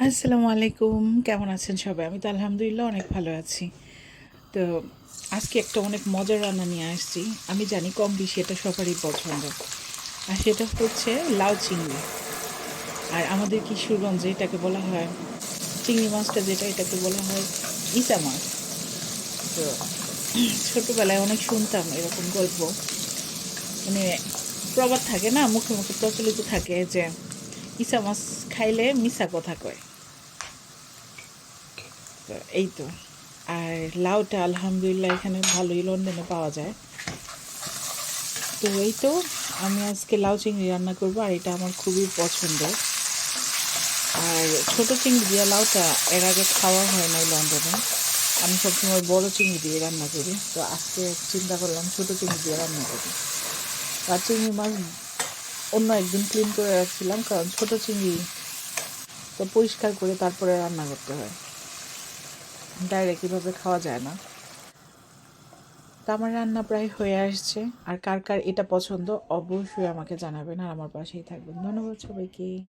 আসসালামু আলাইকুম। কেমন আছেন সবাই? আমি তো আলহামদুলিল্লাহ অনেক ভালো আছি। তো আজকে একটা অনেক মজার রান্না নিয়ে আসছি। আমি জানি কম বেশি এটা সবারই পছন্দ। আর সেটা হচ্ছে লাউ চিংড়ি। আর আমাদের কিশোরগঞ্জে এটাকে বলা হয়, চিংড়ি মাছটা যেটা, এটাকে বলা হয় ইসা মাছ। তো ছোটোবেলায় অনেক শুনতাম এরকম গল্প। মানে প্রবাদ থাকে না, মুখে মুখে প্রচলিত থাকে যে ইসা মাছ খাইলে মিশা কথা কয়। তো এই তো। আর লাউটা আলহামদুলিল্লাহ এখানে ভালোই লন্ডনে পাওয়া যায়। তো এই তো, আমি আজকে লাউ চিংড়ি রান্না করব আর এটা আমার খুবই পছন্দ। আর ছোট চিংড়ি দিয়ে লাউটা এর আগে খাওয়া হয় না লন্ডনে। আমি সবসময় বড় চিংড়ি দিয়ে রান্না করি। তো আজকে চিন্তা করলাম ছোট চিংড়ি দিয়ে রান্না করি। আর চিংড়ি মাছ একদিন ক্লিন করে রাখছিলাম, কারণ ছোট চিংড়ি তো পরিষ্কার করে তারপরে রান্না করতে হয়। ডাইরেক্ট এভাবে খাওয়া যায় না। তো আমার রান্না প্রায় হয়ে আসছে। আর কার কার এটা পছন্দ অবশ্যই আমাকে জানাবেন আর আমার পাশেই থাকবেন। ধন্যবাদ সবাইকে।